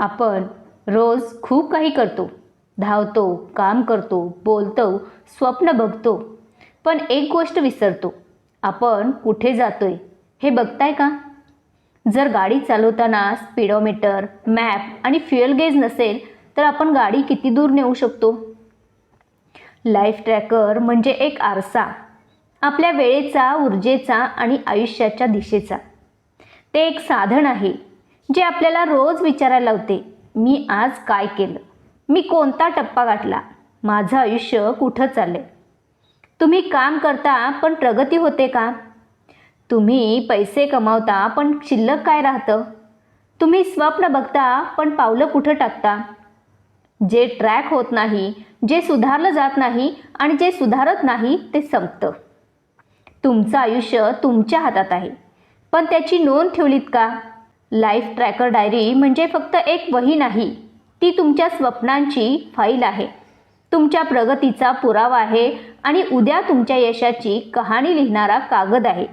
आपण रोज खूप काही करतो. धावतो काम करतो बोलतो स्वप्न बघतो. पण एक गोष्ट विसरतो. आपण कुठे जातोय हे बघताय का? जर गाडी चालवताना स्पीडोमीटर मॅप आणि फ्युएल गेज नसेल तर आपण गाडी किती दूर नेऊ शकतो? लाईफ ट्रॅकर म्हणजे एक आरसा. आपल्या वेळेचा ऊर्जेचा आणि आयुष्याच्या दिशेचा. ते एक साधन आहे. जे आपल्याला रोज विचारायला होते मी आज काय केलं? मी कोणता टप्पा गाठला? माझं आयुष्य कुठं चाललंय? तुम्ही काम करता पण प्रगती होते का? तुम्ही पैसे कमावता पण शिल्लक काय राहतं? तुम्ही स्वप्न बघता पण पावलं कुठं टाकता? जे ट्रॅक होत नाही जे सुधारलं जात नाही आणि जे सुधारत नाही ते संपतं. तुमचं आयुष्य तुमच्या हातात आहे. पण त्याची नोंद ठेवलीत का? लाईफ ट्रॅकर डायरी म्हणजे फक्त एक वही नाही ती तुमच्या स्वप्नांची फाईल आहे. तुमच्या प्रगतीचा पुरावा आहे आणि उद्या तुमच्या यशाची कहाणी लिहिणारा कागद आहे.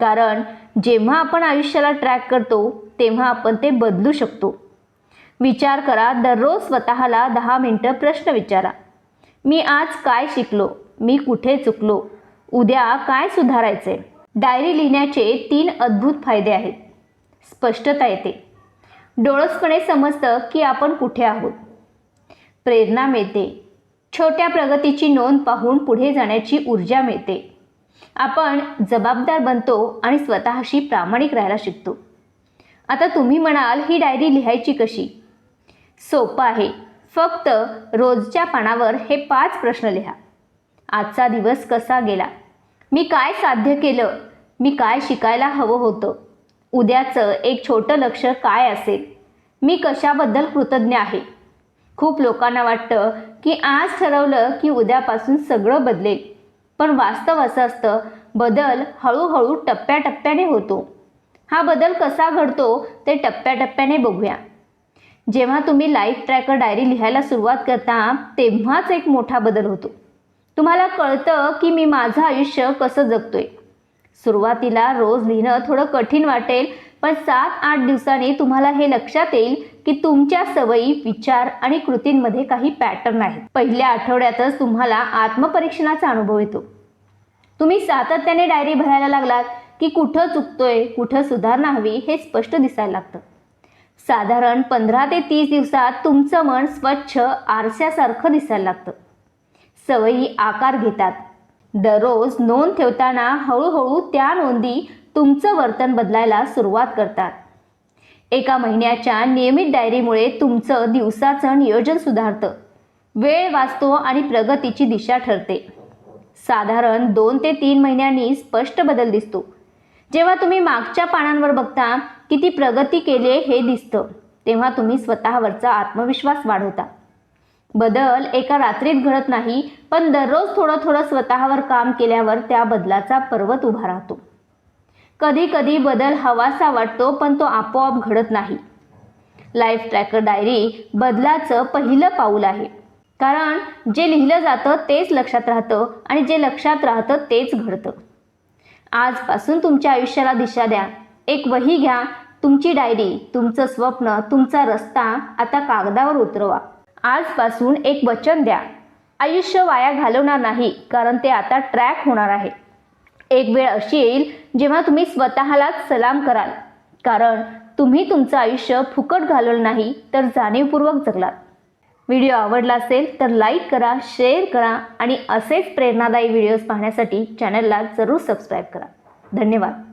कारण जेव्हा आपण आयुष्याला ट्रॅक करतो तेव्हा आपण ते बदलू शकतो. विचार करा दररोज स्वतःला दहा मिनटं प्रश्न विचारा. मी आज काय शिकलो? मी कुठे चुकलो? उद्या काय सुधारायचे डायरी लिहिण्याचे तीन अद्भुत फायदे आहेत. स्पष्टता येते. डोळसपणे समजतं की आपण कुठे आहोत. प्रेरणा मिळते. छोट्या प्रगतीची नोंद पाहून पुढे जाण्याची ऊर्जा मिळते. आपण जबाबदार बनतो आणि स्वतःशी प्रामाणिक राहायला शिकतो. आता तुम्ही म्हणाल ही डायरी लिहायची कशी? सोपं आहे. फक्त रोजच्या पानावर हे पाच प्रश्न लिहा. आजचा दिवस कसा गेला? मी काय साध्य केलं? मी काय शिकायला हवं होतं? उद्याचं एक छोटं लक्ष काय असेल? मी कशाबद्दल कृतज्ञ आहे? खूप लोकांना वाटतं की आज ठरवलं की उद्यापासून सगळं बदलेल. पण वास्तव असं असतं बदल हळूहळू टप्प्याटप्प्याने होतो. हा बदल कसा घडतो ते टप्प्याटप्प्याने बघूया. जेव्हा तुम्ही लाईफ ट्रॅकर डायरी लिहायला सुरुवात करता तेव्हाच एक मोठा बदल होतो. तुम्हाला कळतं की मी माझं आयुष्य कसं जगतोय. सुरुवातीला रोज लिहिणं थोडं कठीण वाटेल पण सात आठ दिवसांनी तुम्हाला हे लक्षात येईल की तुमच्या सवयी विचार आणि कृतींमध्ये काही पॅटर्न आहेत. पहिल्या आठवड्यातच तुम्हाला आत्मपरीक्षणाचा अनुभव येतो. तुम्ही सातत्याने डायरी भरायला लागलात की कुठं चुकतोय कुठं सुधारणा हवी हे स्पष्ट दिसायला लागतं. साधारण पंधरा ते तीस दिवसात तुमचं मन स्वच्छ आरशासारखं दिसायला लागतं. सवयी आकार घेतात दररोज नोंद ठेवताना हळूहळू त्या नोंदी तुमचं वर्तन बदलायला सुरुवात करतात. एका महिन्याच्या नियमित डायरीमुळे तुमचं दिवसाचं नियोजन सुधारतं. वेळ वाचतो आणि प्रगतीची दिशा ठरते. साधारण दोन ते तीन महिन्यांनी स्पष्ट बदल दिसतो. जेव्हा तुम्ही मागच्या पानांवर बघता किती प्रगती केली हे दिसतं तेव्हा तुम्ही स्वतःवरचा आत्मविश्वास वाढवता. बदल एका रात्रीत घडत नाही पण दररोज थोडं थोडं स्वतःवर काम केल्यावर त्या बदलाचा पर्वत उभा राहतो. कधी कधी बदल हवासा वाटतो पण तो आपोआप घडत नाही. लाईफ ट्रॅकर डायरी बदलाचं पहिलं पाऊल आहे. कारण जे लिहिलं जातं तेच लक्षात राहतं आणि जे लक्षात राहतं तेच घडतं. आजपासून तुमच्या आयुष्याला दिशा द्या. एक वही घ्या. तुमची डायरी तुमचं स्वप्न तुमचा रस्ता आता कागदावर उतरवा. आजपासून एक वचन द्या. आयुष्य वाया घालवणार नाही कारण ते आता ट्रॅक होणार आहे. एक वेळ अशी येईल जेव्हा तुम्ही स्वतःलाच सलाम कराल. कारण तुम्ही तुमचं आयुष्य फुकट घालवलं नाही तर जाणीवपूर्वक जगलात. व्हिडिओ आवडला असेल तर लाईक करा शेअर करा आणि असेच प्रेरणादायी व्हिडिओज पाहण्यासाठी चॅनलला जरूर सबस्क्राईब करा. धन्यवाद.